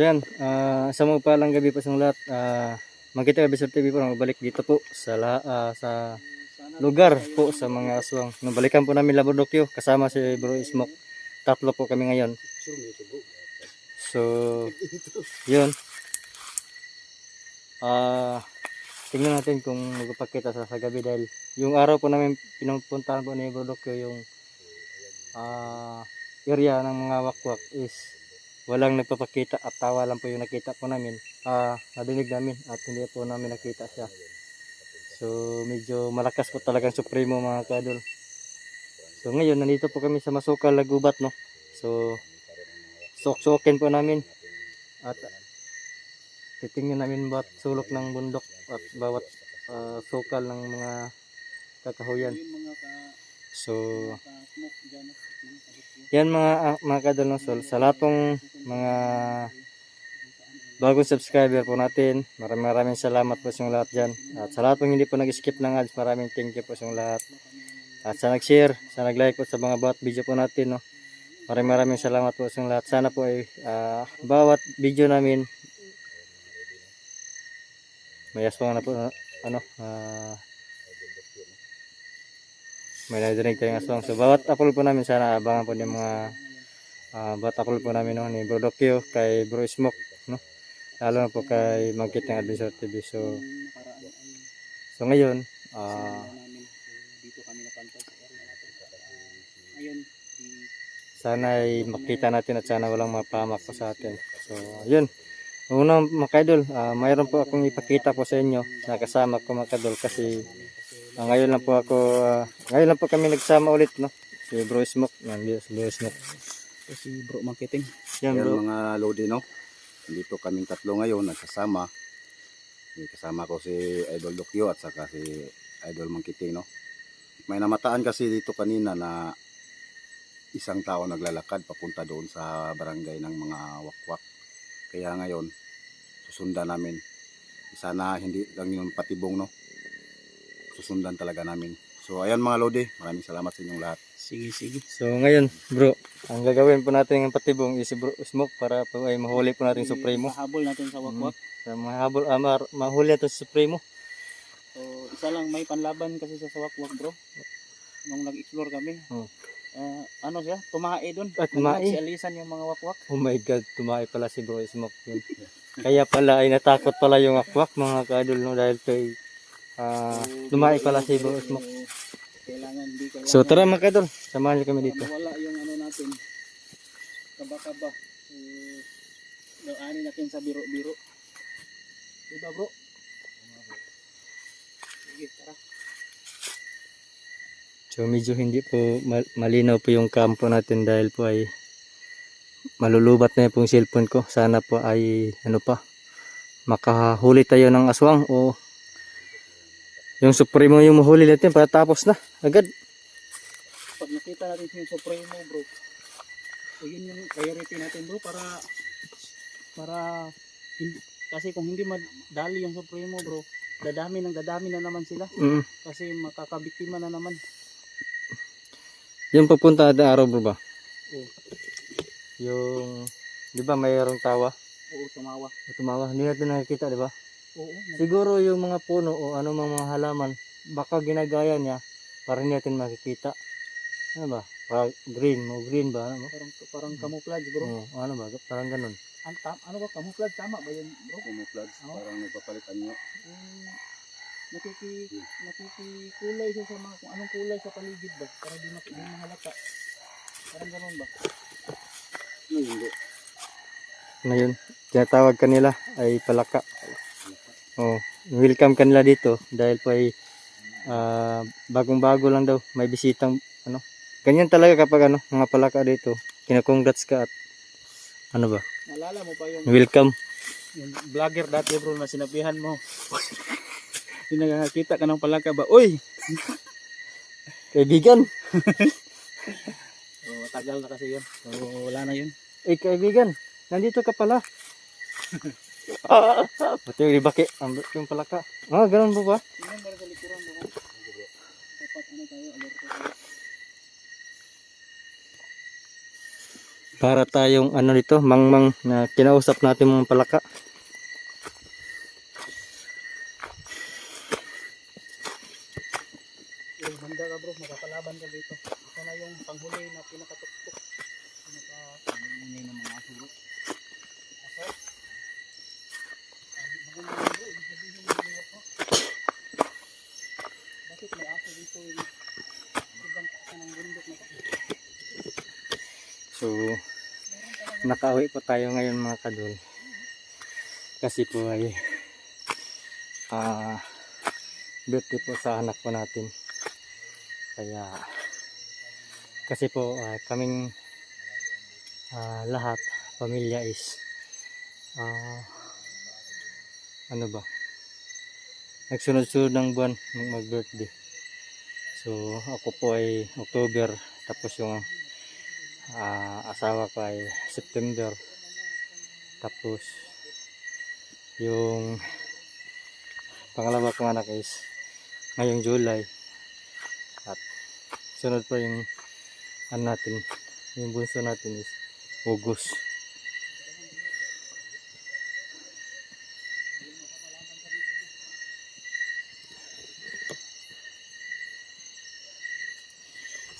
So yan, ah, sa mga palang gabi po sa lahat, ah, magkita kami sa TV po, magbalik dito po sa, la, ah, sa lugar po sa mga aswang. Nabalikan po namin Labordokyo kasama si Bro Smoke. Tatlo po kami ngayon. So, yun. Ah, tingnan natin kung magpapakita sa, sa gabi dahil yung araw po namin pinupuntahan po ni Bro Dokyo yung ah, area ng mga wakwak is walang nagpapakita at tawa lang po yung nakita po namin. Ah, nadinig namin at hindi po namin nakita siya. So, medyo malakas po talagang supremo mga kadol. So, ngayon, nandito po kami sa Masukal, Lagubat, no? So, sok-sokin po namin. At titingnan namin bawat sulok ng bundok at bawat ah, sukal ng mga kakahuyan. So, yan mga ah, mga kadol no sol sa lahat pong mga bagong subscriber po natin maraming maraming salamat po sa lahat dyan. At sa lahat pong hindi po nag-skip ng ads maraming thank you po sa lahat. At sa nag-share sa nag-like po sa mga bawat video po natin no? Maraming maraming salamat po sa lahat. Sana po ay ah, bawat video namin may aswang na po ah, ano ah, may nadidinig tayong aswang. So, bawat upload po namin, sana abangan po ng mga uh, bawat upload po namin no, ni Bro Dokyo, kay Bro Smoke, no? Lalo na po kay Magkit ng Adventure TV. So, so ngayon, ah, natin. Ayun, sana ay makita natin at sana walang mapamak po sa atin. So, yun. Una mga kaidol, ah, mayroon po akong ipakita po sa inyo na ko mga kaidol kasi ah, ngayon lang po ako, ah, ngayon lang po kami nagsama ulit, no? Si Bro Smoke, nandiyo si Bro Smoke. si Bro Marketing. Yan Yan bro. mga lodi no. Dito kaming tatlo ngayon nagsasama. May kasama ko si Idol Dokyo at saka si Idol Mangkiting no. May namataan kasi dito kanina na isang tao naglalakad papunta doon sa barangay ng mga wakwak. Kaya ngayon susundan namin. Sana hindi lang yung patibong no. Susundan talaga namin. So ayan mga lodi, maraming salamat sa inyong lahat. Sige, sige. So ngayon, bro, ang gagawin po natin ng patibong is Bro Smoke para po ay mahuli po natin Supremo. Habol natin sa wakwak. Para mahabol, ah, ma- mahuli natin si Supremo. So, isa lang may panlaban kasi sa wakwak, bro. Nung nag-explore kami. Hmm. ah, ano siya? Tumae doon. Ah, tumae? Si Alisan yung mga wakwak. Oh my God, tumae pala si Bro Smoke yun. Kaya pala ay natakot pala yung akwak mga kadol no dahil kay ah tumae pala si Bro Smoke. Kailangan di kailangan. So tara mga kadol, samahan niyo kami dito. Wala yung ano natin. Kaba-kaba. So, daanin natin sa biro-biro. Diba bro? Sige, tara. So medyo hindi po mal- malinaw po yung kampo natin dahil po ay malulubat na yung cellphone ko. Sana po ay ano pa makahuli tayo ng aswang o yung supremo yung mahuli natin para tapos na agad. Pag nakita natin yung Supremo bro, yun yung priority natin bro para para kasi kung hindi madali yung Supremo bro, dadami ng dadami na naman sila Mm. kasi makakabiktima na naman. Yung papunta na araw bro ba? Oo. Yung, di ba mayroong tawa? Oo, tumawa. Tumawa, hindi natin nakikita, di ba? Oo, Siguro yung mga puno o ano mga halaman, baka ginagaya niya para hindi natin makikita. Ano ba? Para green, mo green ba? Ano, parang parang camouflage bro. Oo, ano ba? Parang ganun. Ang tam- ano ba camouflage tama ba yun bro? Camouflage, Oo. parang nagpapalitan nyo. Yung nakiki nakikikulay siya sa mga kung anong kulay sa paligid ba para di mak- di mahalata. Parang ganun ba? No, hindi. Ngayon, tinatawag kanila ay palaka. Oh, welcome kanila dito dahil po ay ah, bagong-bago lang daw. May bisitang ano. Ganyan talaga kapag ano, mga palaka dito. Kinakongrats ka at ano ba? Naalala mo pa yung Welcome. yung vlogger dati bro na sinabihan mo. Yung nakakita ka ng palaka ba? Uy! Kaibigan. So, tagal na kasi yun. So, wala na yun. Eh, kaibigan, nandito ka pala. Pati yung ibaki, ang yung palaka. Ah, ganun po ba? Ba ano. Para tayong ano dito, mangmang na kinausap natin mga palaka. Yung handa ka bro, makapalaban ka dito. Ito na yung panghuli na pinakatuktok. Pinaka... Panghuli ng mga aso bro. Aso? Ang maganda yun, bro, ibig sabihin ng mga po. Bakit may aso dito yung ibang taas ng bundok na kasi? So, nakauwi po tayo ngayon mga kadol. Kasi po ay ah birthday po sa anak po natin. Kaya kasi po ah, kaming ah, lahat pamilya is ah ano ba nagsunod-sunod ng buwan ng mag-birthday. So ako po ay October tapos yung ah, asawa ko ay September. Tapos yung pangalawa kong anak is ngayong July. At sunod pa yung ano natin yung bunso natin is August.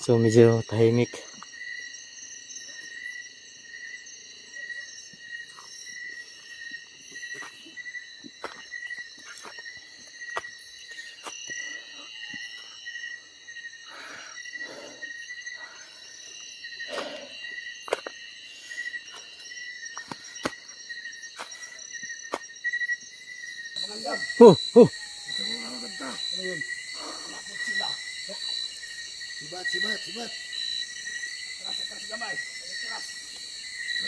So medyo tahimik Oh, oh. Sibat, sibat, sibat.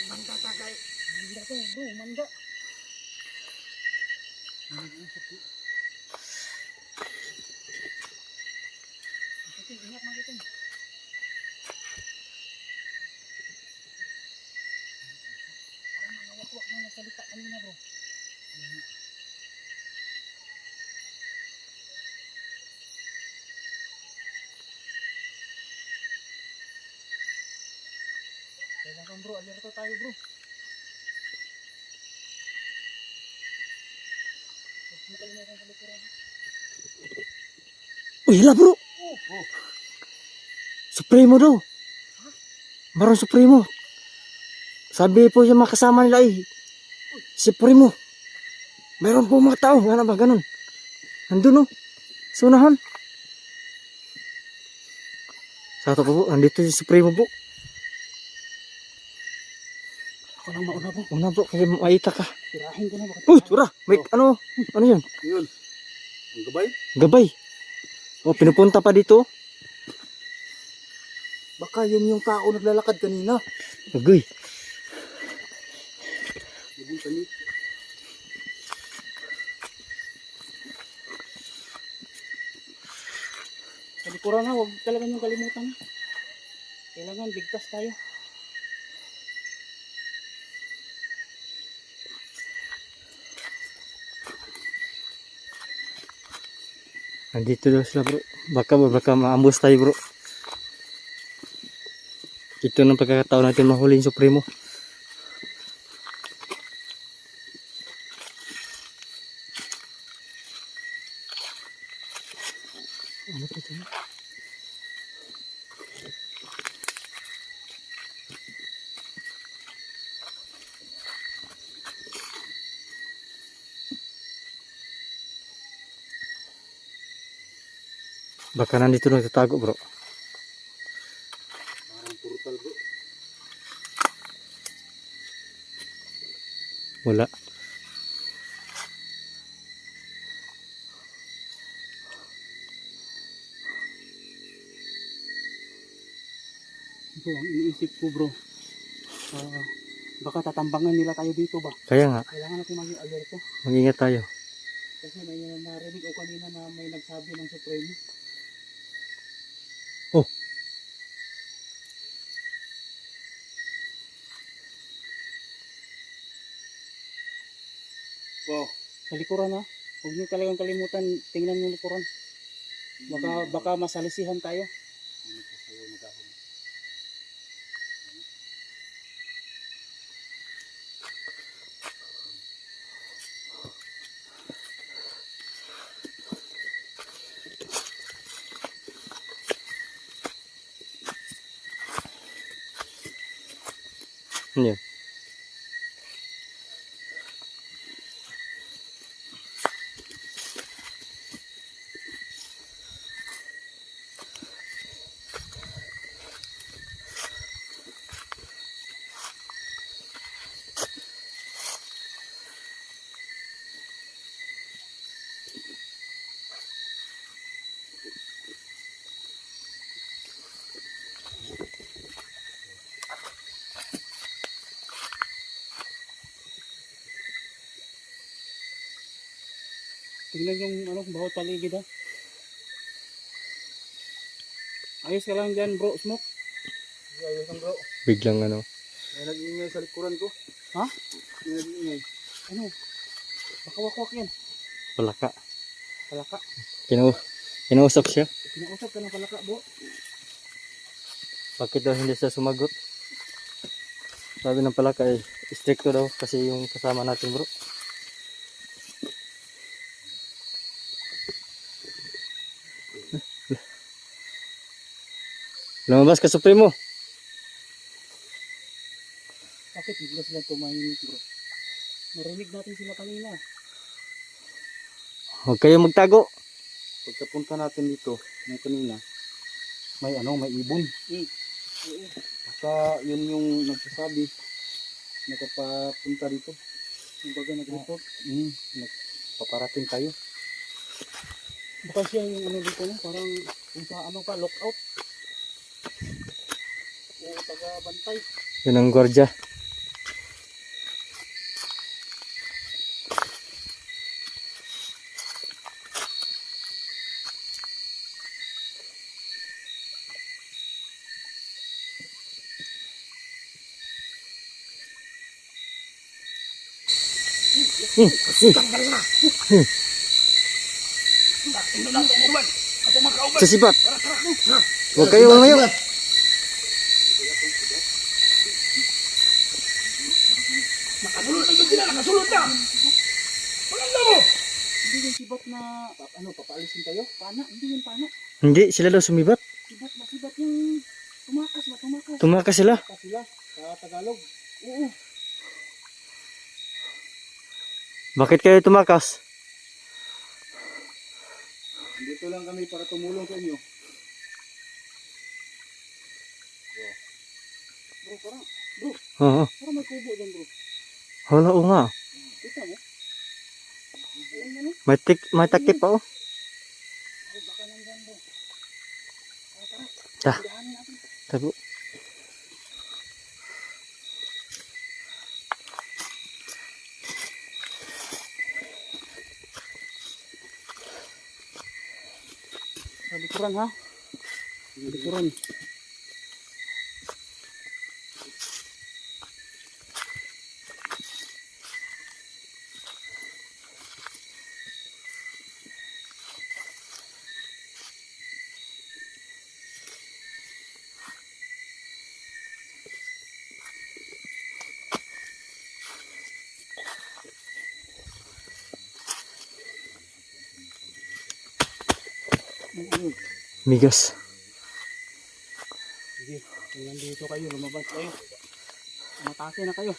Manda to bro, manda. Kiting, ingat mga kiting. Parang mga wakwak na nagsalita kanina bro. Kailangan bro, alerto tayo bro. Uy, hala bro. Supremo daw. Barang Supremo. Sabi po yung mga kasama nila eh. Supremo. Mayroon po mga tao. Ano ba ganun? Nandun oh. Sa unahan. Sa ato po po. Nandito si Supremo po. Ako lang mauna bro. Una po. Kasi maita ka. Tirahin ko na baka. Uy, tura. May ano. Ano yun? Yun. Ang gabay. Gabay. Oh, pinupunta pa dito. Baka yun yung tao naglalakad kanina. Agoy. Naging kanit. Sa likuran na, huwag talaga niyong kalimutan. Kailangan bigtas tayo. Nandito daw sila bro. Baka baka maambos tayo bro. Ito ng pagkakataon natin mahuli yung Supremo. Baka nandito nagtatago bro. Parang portal bro. Wala. Ito ang iniisip ko bro. Ah, baka tatambangan nila tayo dito ba? Kaya nga, Kailangan natin maging alerto. mag-ingat tayo. Kasi may narinig ko kanina na may nagsabi ng Supremo. sa likuran ha? Huwag nyo talagang kalimutan tingnan yung likuran. Baka, baka masalisihan tayo. Ano Нет. Tingnan yung ano, bawat paligid ha. Ayos ka lang dyan bro, smoke. Ayos ang bro. Biglang ano. May nag-iingay sa likuran ko. Ha? May nag-iingay. Ano? Baka wakwak yan. Palaka. Palaka. Kinu kinausap siya. Kinausap ka ng palaka bro. Bakit daw hindi siya sumagot? Sabi ng palaka eh, stricto daw kasi yung kasama natin bro. Lumabas ka Supremo. Bakit bigla sila tumahimik bro? Narinig natin sila kanina. Huwag kayong magtago. Pagkapunta natin dito, ng kanina, may ano, may ibon. Hmm. Oo. Baka yun yung nagsasabi, nakapapunta dito. Yung baga nag-report. Hmm, nagpaparating tayo. Baka siya yung ano dito no? Parang kung sa ano pa, lockout. Taga-bantay. Yun ang gwardya. Huwag kayo ngayon. Hindi yung sibat na, ano, papaalisin tayo? Pana? Hindi yung pana. Hindi, sila daw sumibat. Sibat na sibat yung tumakas ba, tumakas. Tumakas sila. Tumakas sila sa Tagalog. Oo. Bakit kayo tumakas? Dito lang kami para tumulong sa inyo. Bro, parang, bro, Oo. parang may kubo dyan bro. Wala o nga. May, tik, may takip pa oh. Tara, tara. Ta. Tago. Likuran ha? Likuran. Migas. Sige, kung nandito kayo, lumabas kayo. Matake na kayo.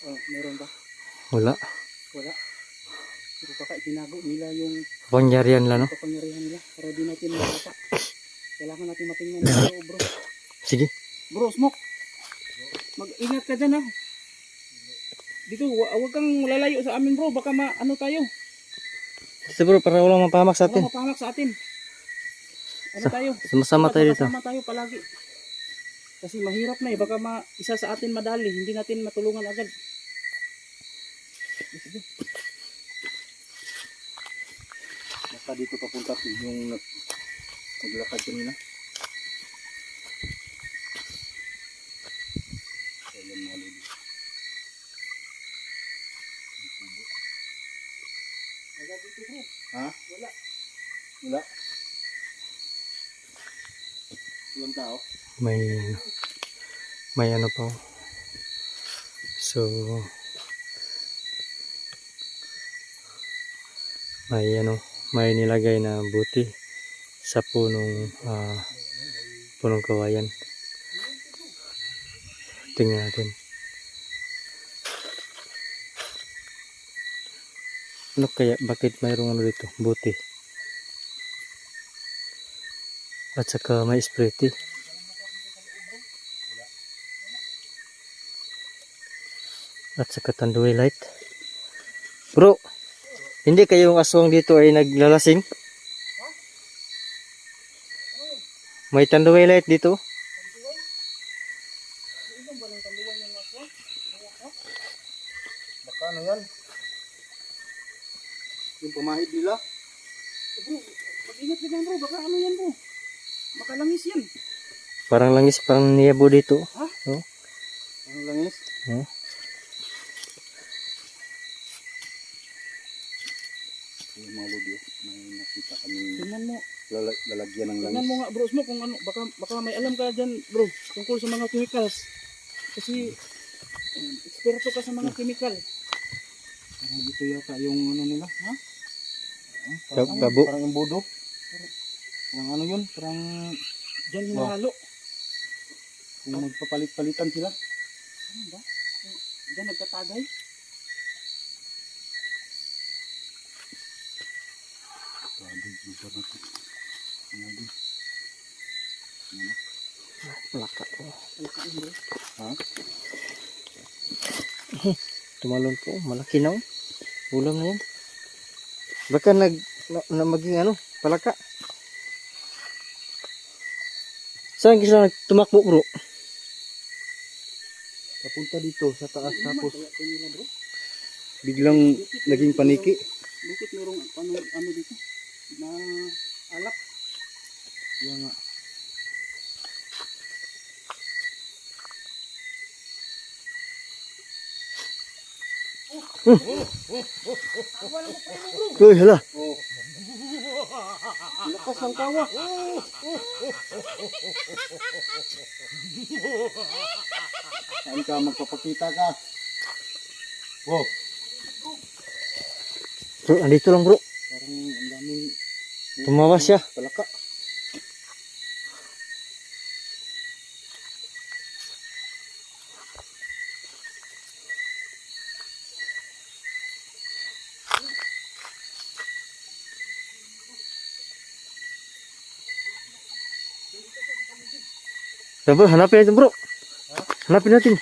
Oh, meron ba? Wala. Wala. Pero baka itinago nila yung Pangyarihan lang no? kapangyarihan nila para di natin makita. Kailangan natin matingnan dito, bro. Sige. Bro, smoke. Mag-ingat ka dyan, ha. Dito, wa- huwag kang lalayo sa amin, bro. Baka ma, ano tayo. Kasi bro, para walang mapahamak sa atin. mapahamak sa atin. Ano Sa- tayo? Sumasama tayo dito. makasama tayo palagi. Kasi mahirap na eh. Baka ma, isa sa atin madali. Hindi natin matulungan agad. Sige. Basta dito papunta yung nag- naglakad kanina. Ayan mga lodi. Wala dito, bro. Ha? Wala. Wala. Tao? May may ano pa. So may ano, may nilagay na buti sa punong ah, punong kawayan. Tingnan natin. Ano kaya? Bakit mayroong ano dito? Buti. At saka may sprite. At saka tanduay light. Bro, hindi kayong aswang dito ay naglalasing? May tanduay light dito? Baka ano yan? Yung pamahid nila? Bro, mag-ingat ka bro. Baka ano yan bro. Baka langis yan. Parang langis, parang niyabo dito. Ano langis? Hmm? Yung mga lodi, may nakita kami Tingnan mo. lala- lalagyan ng Tingnan langis. mo nga bro mo kung ano. Baka, baka may alam ka dyan bro. Tungkol sa mga chemicals. Kasi um, eksperto ka sa mga chemical. Parang ito yata yung ano nila, ha? Parang, gabo. parang yung budo. Parang ano yun? Parang Diyan hinahalo. kung magpapalit-palitan sila. Ano ba? Diyan nagtatagay. Grabe, lugar na to. Grabe. Malaka. Alkaan bro. Ha? Tumalon po. Malaki na oh. Ulam na yan. Baka nag, na, na maging ano, palaka. Saan sila tumakbo bro? Papunta dito sa taas tapos biglang naging paniki. Bakit merong ano, ano dito? Na alak. Kaya nga. Uy, hala. Lakas ng tawa. Saan ka magpapakita ka? Wow, Bro, andito lang bro. parang ang daming Tumawas siya. palaka. Tara bro, hanapin natin bro. Hanapin natin.